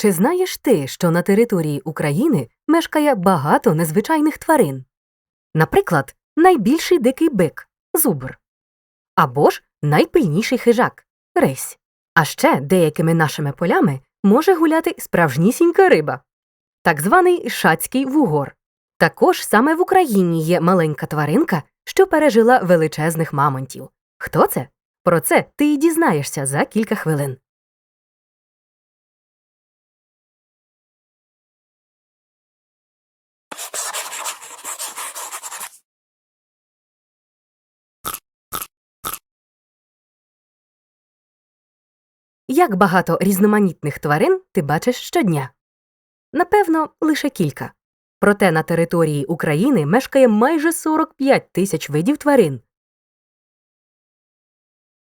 Чи знаєш ти, що на території України мешкає багато незвичайних тварин? Наприклад, найбільший дикий бик зубр, або ж найпильніший хижак рись. А ще деякими нашими полями може гуляти справжнісінька риба, так званий шацький вугор. Також саме в Україні є маленька тваринка, що пережила величезних мамонтів. Хто це? Про це ти й дізнаєшся за кілька хвилин. Як багато різноманітних тварин ти бачиш щодня? Напевно, лише кілька. Проте на території України мешкає майже 45 тисяч видів тварин.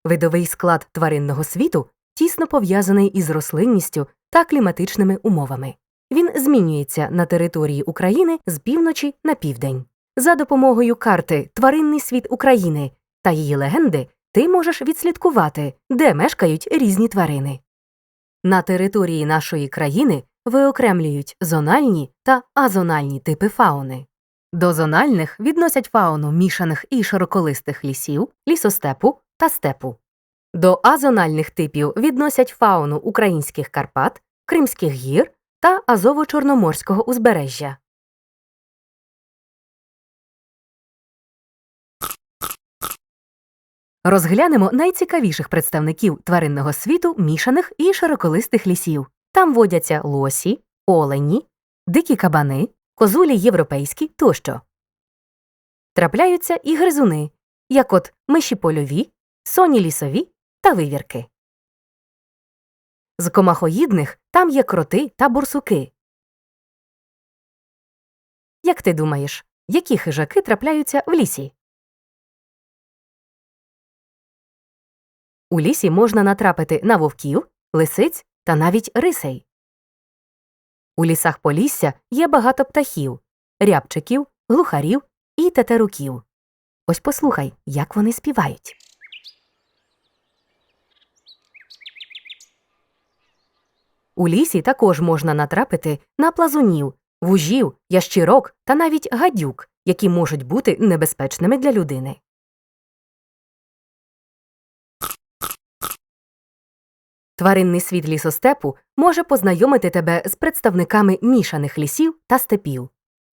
Видовий склад тваринного світу тісно пов'язаний із рослинністю та кліматичними умовами. Він змінюється на території України з півночі на південь. За допомогою карти Тваринний світ України та її легенди ти можеш відслідкувати, де мешкають різні тварини. На території нашої країни виокремлюють зональні та азональні типи фауни. До зональних відносять фауну мішаних і широколистих лісів, лісостепу та степу. До азональних типів відносять фауну українських Карпат, Кримських гір та Азово-Чорноморського узбережжя. Розглянемо найцікавіших представників тваринного світу мішаних і широколистих лісів. Там водяться лосі, олені, дикі кабани, козулі європейські тощо. Трапляються і гризуни, як от миші польові, соні лісові та вивірки. З комахоїдних там є кроти та бурсуки. Як ти думаєш, які хижаки трапляються в лісі? У лісі можна натрапити на вовків, лисиць та навіть рисей. У лісах Полісся є багато птахів, рябчиків, глухарів і тетеруків. Ось послухай, як вони співають. У лісі також можна натрапити на плазунів, вужів, ящірок та навіть гадюк, які можуть бути небезпечними для людини. Тваринний світ лісостепу може познайомити тебе з представниками мішаних лісів та степів.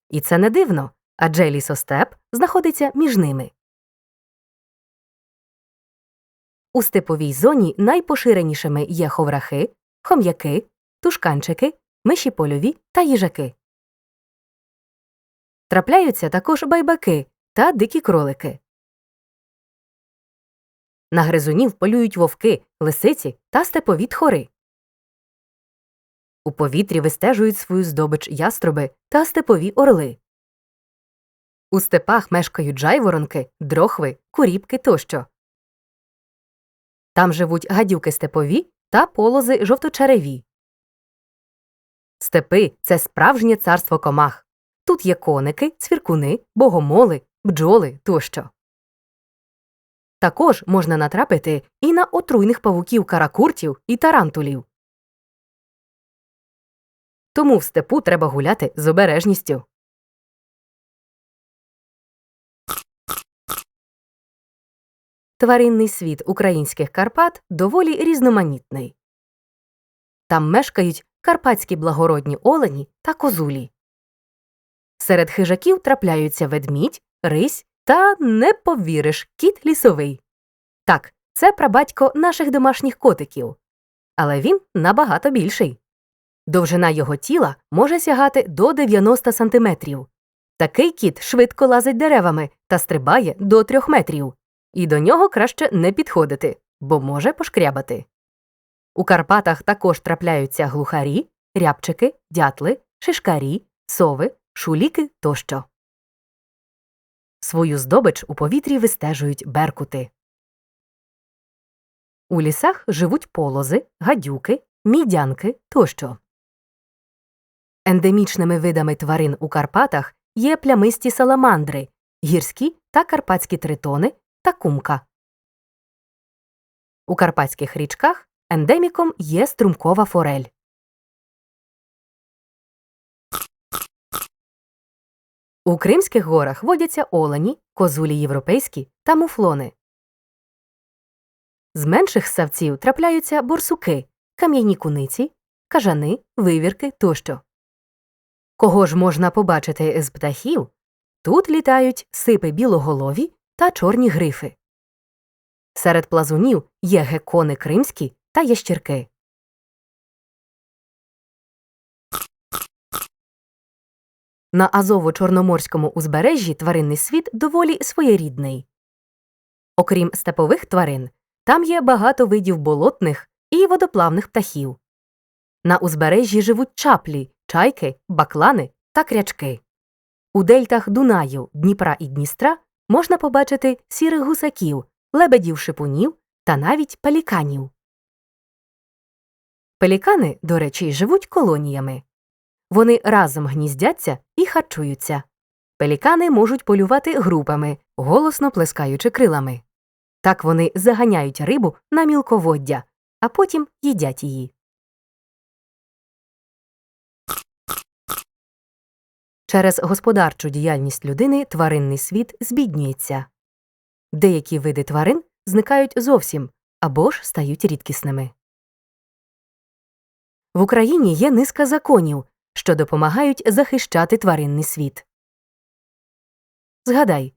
І це не дивно, адже лісостеп знаходиться між ними. У степовій зоні найпоширенішими є ховрахи, хом'яки, тушканчики, миші польові та їжаки. Трапляються також байбаки та дикі кролики. На гризунів полюють вовки, лисиці та степові тхори. У повітрі вистежують свою здобич яструби та степові орли. У степах мешкають жайворонки, дрохви, куріпки тощо. Там живуть гадюки степові та полози жовточереві. Степи це справжнє царство комах. Тут є коники, цвіркуни, богомоли, бджоли тощо. Також можна натрапити і на отруйних павуків каракуртів і тарантулів. Тому в степу треба гуляти з обережністю. Тваринний світ українських Карпат доволі різноманітний. Там мешкають карпатські благородні олені та козулі. Серед хижаків трапляються ведмідь, рись та не повіриш кіт лісовий. Так, це прабатько наших домашніх котиків. Але він набагато більший. Довжина його тіла може сягати до 90 сантиметрів. Такий кіт швидко лазить деревами та стрибає до трьох метрів. І до нього краще не підходити, бо може пошкрябати. У Карпатах також трапляються глухарі, рябчики, дятли, шишкарі, сови, шуліки тощо. Свою здобич у повітрі вистежують беркути. У лісах живуть полози, гадюки, мідянки тощо. Ендемічними видами тварин у Карпатах є плямисті саламандри, гірські та карпатські тритони та кумка. У карпатських річках ендеміком є струмкова форель. У Кримських горах водяться олені, козулі європейські та муфлони. З менших ссавців трапляються борсуки, кам'яні куниці, кажани, вивірки тощо. Кого ж можна побачити з птахів? Тут літають сипи білоголові та чорні грифи. Серед плазунів є гекони кримські та ящірки. На Азово-Чорноморському узбережжі тваринний світ доволі своєрідний. Окрім степових тварин, там є багато видів болотних і водоплавних птахів. На узбережжі живуть чаплі, чайки, баклани та крячки. У дельтах Дунаю, Дніпра і Дністра можна побачити сірих гусаків, лебедів шипунів та навіть пеліканів. Пелікани, до речі, живуть колоніями. Вони разом гніздяться і харчуються. Пелікани можуть полювати групами, голосно плескаючи крилами. Так вони заганяють рибу на мілководдя, а потім їдять її. Через господарчу діяльність людини тваринний світ збіднюється. Деякі види тварин зникають зовсім або ж стають рідкісними. В Україні є низка законів, що допомагають захищати тваринний світ. Згадай,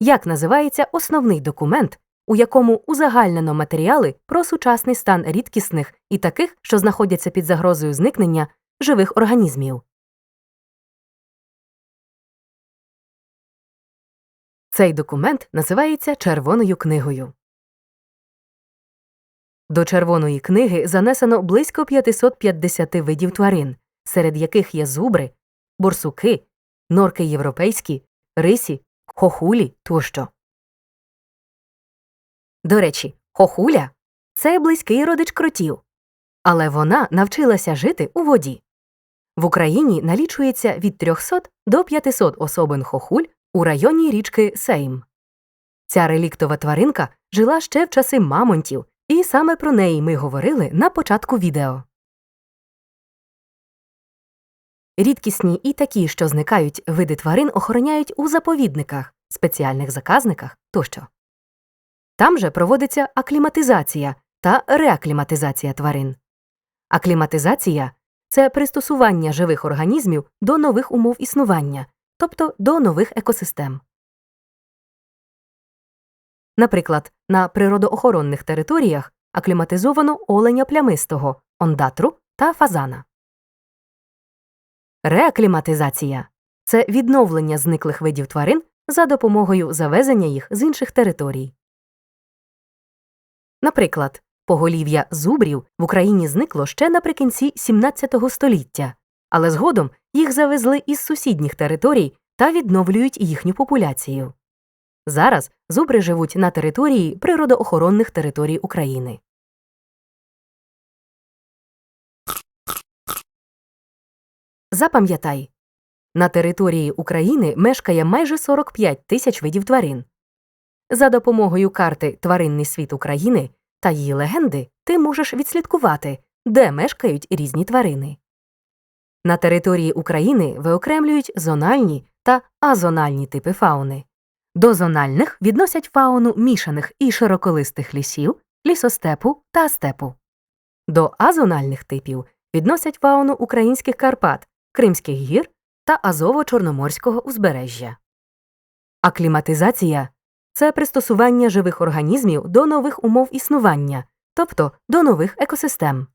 як називається основний документ, у якому узагальнено матеріали про сучасний стан рідкісних і таких, що знаходяться під загрозою зникнення живих організмів. Цей документ називається Червоною книгою. До Червоної книги занесено близько 550 видів тварин, серед яких є зубри, борсуки, норки європейські, рисі, хохулі тощо. До речі, хохуля це близький родич кротів, але вона навчилася жити у воді. В Україні налічується від 300 до 500 особин хохуль у районі річки Сейм. Ця реліктова тваринка жила ще в часи мамонтів, і саме про неї ми говорили на початку відео. Рідкісні і такі, що зникають види тварин, охороняють у заповідниках, спеціальних заказниках тощо. Там же проводиться акліматизація та реакліматизація тварин. Акліматизація це пристосування живих організмів до нових умов існування, тобто до нових екосистем. Наприклад, на природоохоронних територіях акліматизовано оленя плямистого, ондатру та фазана. Реакліматизація це відновлення зниклих видів тварин за допомогою завезення їх з інших територій. Наприклад, поголів'я зубрів в Україні зникло ще наприкінці 17 століття, але згодом їх завезли із сусідніх територій та відновлюють їхню популяцію. Зараз зубри живуть на території природоохоронних територій України. Запам'ятай на території України мешкає майже 45 тисяч видів тварин. За допомогою карти Тваринний світ України та її легенди ти можеш відслідкувати, де мешкають різні тварини. На території України виокремлюють зональні та азональні типи фауни. До зональних відносять фауну мішаних і широколистих лісів, лісостепу та степу. До азональних типів відносять фауну українських Карпат, Кримських гір та Азово-Чорноморського узбережжя. Акліматизація це пристосування живих організмів до нових умов існування, тобто до нових екосистем.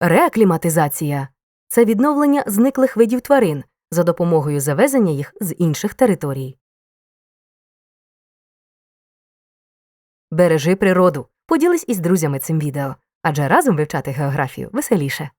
Реакліматизація це відновлення зниклих видів тварин за допомогою завезення їх з інших територій. Бережи природу. Поділись із друзями цим відео, адже разом вивчати географію веселіше.